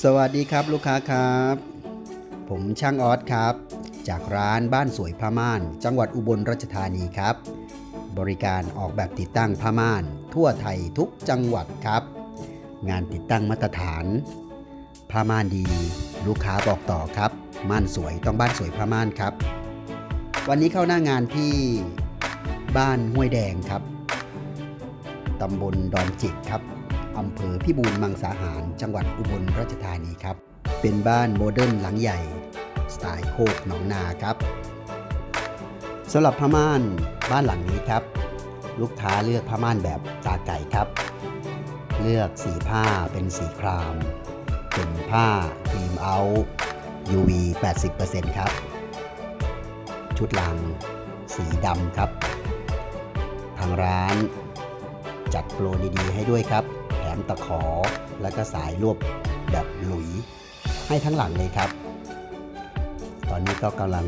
สวัสดีครับลูกค้าครับ ผมช่างออสครับ จากร้านบ้านสวยผ้าม่าน จังหวัดอุบลราชธานีครับ บริการออกแบบติดตั้งผ้าม่าน ทั่วไทยทุกจังหวัดครับ งานติดตั้งมาตรฐานผ้าม่านดี ลูกค้าบอกต่อครับ ม่านสวยต้องบ้านสวยผ้าม่านครับ วันนี้เข้าหน้างานที่บ้านห้วยแดงครับตำบลดอนจิกครับอำเภอพิบูลมังสาหาร จังหวัดอุบลราชธานีครับ เป็นบ้านโมเดิร์นหลังใหญ่ สไตล์โคกหนองนาครับสำหรับผ้าม่านบ้านหลังนี้ครับ ลูกค้าเลือกผ้าม่านแบบตาไก่ครับ เลือกสีผ้าเป็นสีคราม เป็นผ้าครีมเอา UV 80%ครับ ชุดลัง สีดำครับ ทางร้านจัดโปรดีๆให้ด้วยครับ มตะขอ และก็สายรวบแบบหลุย ให้ทั้งหลังเลยครับ ตอนนี้ก็กำลัง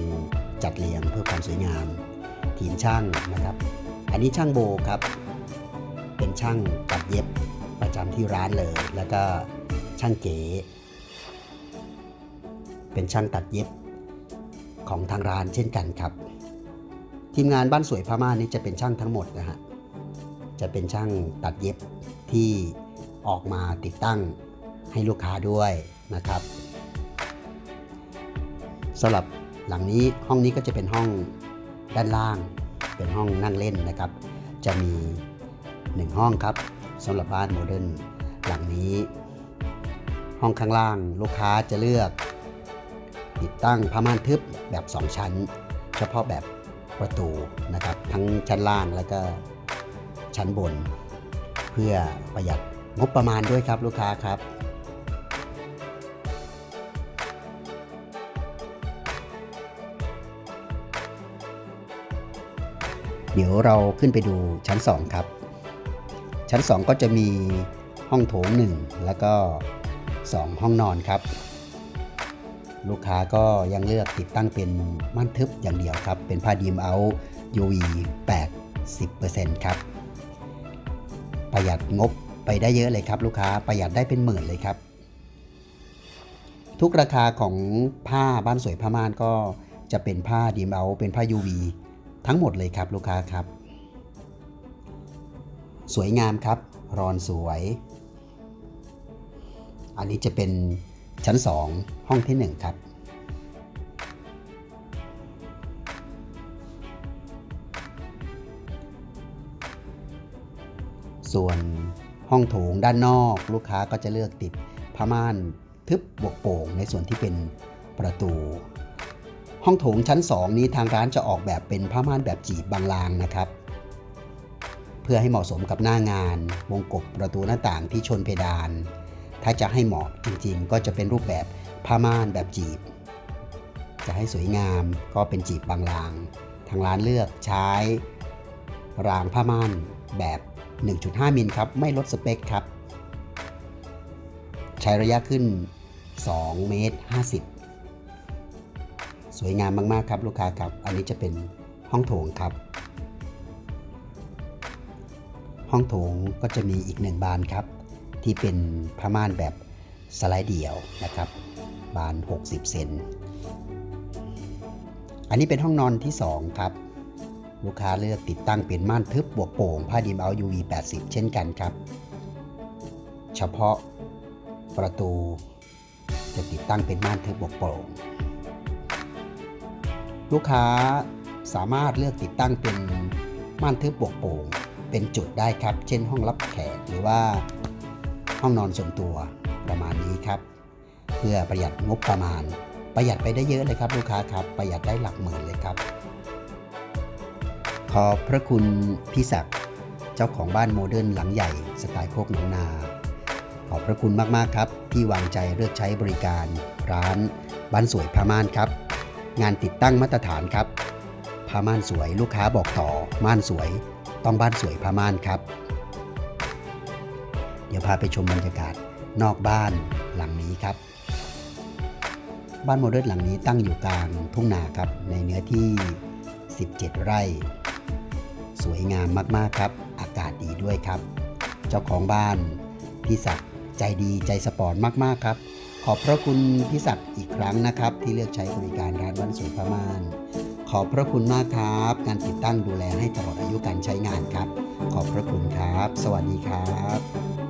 จัดเรียงเพื่อความสวยงาม ทีมช่างนะครับ อันนี้ช่างโบครับ เป็นช่างตัดเย็บประจำที่ร้านเลย แล้วก็ช่างเก๋ เป็นช่างตัดเย็บของทางร้านเช่นกันครับ ทีมงานบ้านสวยพม่านี้จะเป็นช่างทั้งหมดนะฮะจะเป็นช่างตัดเย็บที่ ออกมาติดตั้งให้ลูกค้าด้วยนะครับสำหรับหลังนี้ห้องนี้ก็จะเป็นห้องด้านล่าง เป็นห้องนั่งเล่นนะครับ จะมี 1 ห้องครับสำหรับบ้านโมเดิร์นหลังนี้ ห้องข้างล่างลูกค้าจะเลือก ติดตั้งผ้าม่านทึบแบบ 2 ชั้น เฉพาะแบบประตูนะครับ ทั้งชั้นล่างแล้วก็ชั้นบน เพื่อประหยัด งบประมาณด้วยครับลูกค้าครับเดี๋ยวเราขึ้นไปดูชั้น 2 ครับ ชั้น 2 ก็จะมีห้องโถง 1 แล้วก็ 2 ห้องนอนครับ ลูกค้าก็ยังเลือกติดตั้งเป็นม่านทึบอย่างเดียวครับ เป็นผ้าดีมเอา UV 80%ครับ ประหยัดงบ ไปได้เยอะเลยครับ ลูกค้าประหยัดได้เป็นหมื่นเลยครับ ทุกราคาของผ้าบ้านสวยผ้าม่านก็จะเป็นผ้าดีมเอาเป็นผ้า UV ทั้งหมดเลยครับ ลูกค้าครับ สวยงามครับ รอนสวย อันนี้จะเป็นชั้น 2 ห้องที่ 1 ครับส่วน ห้องโถงด้านนอก ลูกค้าก็จะเลือกติดผ้าม่านทึบบวกโป่งในส่วนที่เป็นประตู ห้องโถงชั้น 2 นี้ทางร้านจะออกแบบเป็นผ้าม่านแบบจีบบางลางนะครับ เพื่อให้เหมาะสมกับหน้างาน วงกบประตูหน้าต่างที่ชนเพดาน ถ้าจะให้เหมาะจริงๆ ก็จะเป็นรูปแบบผ้าม่านแบบจีบ จะให้สวยงามก็เป็นจีบบางลาง ทางร้านเลือกใช้รางผ้าม่านแบบ 1.5 มิลครับ ไม่ลดสเปคครับ ใช้ระยะขึ้น 2 เมตร 50 สวยงามมาก ๆ ครับลูกค้าครับ อันนี้จะเป็นห้องโถงครับ ห้องโถงก็จะมีอีกหนึ่งบานครับ ที่เป็นผ้าม่านแบบสไลด์เดี่ยวนะครับ บาน 60 เซน อันนี้เป็นห้องนอนที่ 2 ครับ ลูกค้าเลือกติดตั้งเป็นม่านทึบบวกโป่งผ้าดีมเอา UV 80 เช่นกันครับ เฉพาะประตูจะติดตั้งเป็นม่านทึบบวกโป่ง ลูกค้าสามารถเลือกติดตั้งเป็นม่านทึบบวกโป่งเป็นจุดได้ครับ เช่นห้องรับแขกหรือว่าห้องนอนส่วนตัวประมาณนี้ครับ เพื่อประหยัดงบประมาณ ประหยัดไปได้เยอะเลยครับ ลูกค้าครับประหยัดได้หลักหมื่นเลยครับ ขอบพระคุณพี่ศักดิ์เจ้าของบ้านโมเดิร์นหลังใหญ่สไตล์โคกหนองนา ขอบพระคุณมาก ๆ ครับ ที่วางใจเลือกใช้บริการร้านบ้านสวยผ้าม่านครับ งานติดตั้งมาตรฐานครับผ้าม่านสวยลูกค้าบอกต่อ ม่านสวย ต้องบ้านสวยผ้าม่านครับ เดี๋ยวพาไปชมบรรยากาศนอกบ้านหลังนี้ครับ บ้านโมเดิร์นหลังนี้ตั้งอยู่กลางทุ่งนาครับในเนื้อที่ 17 ไร่ สวยงามมากๆครับ อากาศดีด้วยครับ เจ้าของบ้านพี่ศักดิ์ใจดีใจสปอร์ตมากๆครับ ขอบพระคุณพี่ศักดิ์อีกครั้งนะครับ ที่เลือกใช้บริการร้านบ้านสวยพม่านขอบพระคุณมากครับการติดตั้งดูแลให้ตลอดอายุการใช้งานครับ ขอบพระคุณครับ สวัสดีครับ